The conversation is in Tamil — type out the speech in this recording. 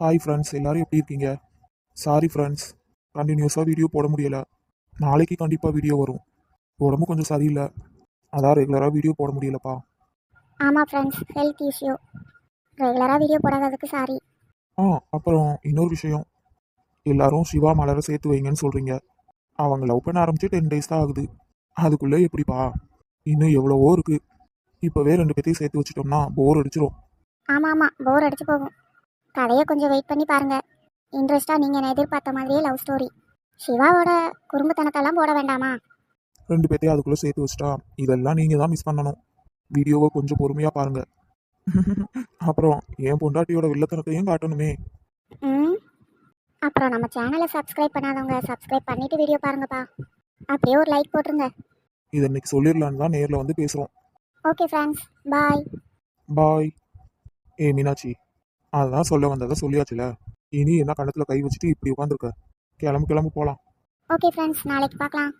ஹாய் ஃப்ரெண்ட்ஸ் எல்லாரும் எப்படி இருக்கீங்க? சாரி ஃப்ரெண்ட்ஸ் கண்டினியூஸாக வீடியோ போட முடியல. நாளைக்கு கண்டிப்பாக வீடியோ வரும். உடம்பு கொஞ்சம் சரியில்லை. அதான் ரெகுலராக வீடியோ போட முடியலப்பா. ஆமாம் ஃப்ரெண்ட்ஸ் ஹெல்த் இஷ்யூ ரெகுலராக வீடியோ போடாததுக்கு சாரி ஆ அப்புறம் இன்னொரு விஷயம். எல்லாரும் சிவா மலரை சேர்த்து வைங்கன்னு சொல்கிறீங்க அவங்க லவ் பண்ண ஆரம்பிச்சு டென் டேஸ் தான் ஆகுது. அதுக்குள்ளே எப்படிப்பா? இன்னும் எவ்வளவோ இருக்குது இப்போவே ரெண்டு பேர்த்தையும் சேர்த்து வச்சிட்டோம்னா போர் அடிச்சிரும். ஆமாம் ஆமாம் போர் அடிச்சு போகும். கதையை கொஞ்சம் வெயிட் பண்ணி பாருங்கள் இன்ட்ரெஸ்ட்டாக நீங்கள் என்ன எதிர்பார்த்த மாதிரியே லவ் ஸ்டோரி சிவாவோட குறும்புத்தனத்தெல்லாம் போட வேண்டாமா? ரெண்டு பேர்த்தையும் அதுக்குள்ளே சேர்த்து வச்சிட்டா இதெல்லாம் நீங்கள் தான் மிஸ் பண்ணணும். வீடியோவை கொஞ்சம் பொறுமையாக பாருங்க. அப்புறம் என் பொண்டாட்டியோட வில்லத்தனத்தையும் காட்டணுமே. ம். அப்புறம் நம்ம சேனலை சப்ஸ்கிரைப் பண்ணாதவங்க சப்ஸ்கிரைப் பண்ணிவிட்டு வீடியோ பாருங்கப்பா. அப்படியே ஒரு லைக் போட்டுருங்க. இதை இன்னைக்கு சொல்லிடலான்னு தான் நேரில் வந்து பேசுகிறோம் okay friends bye bye A Meenakshi. அதான் சொல்ல வந்ததை சொல்லியாச்சுல. இனி என்ன கணத்துல கை வச்சுட்டு இப்படி உட்காந்துருக்க கிளம்பு கிளம்பு போலாம். ஓகே ஃப்ரெண்ட்ஸ் நாளைக்கு பார்க்கலாம்.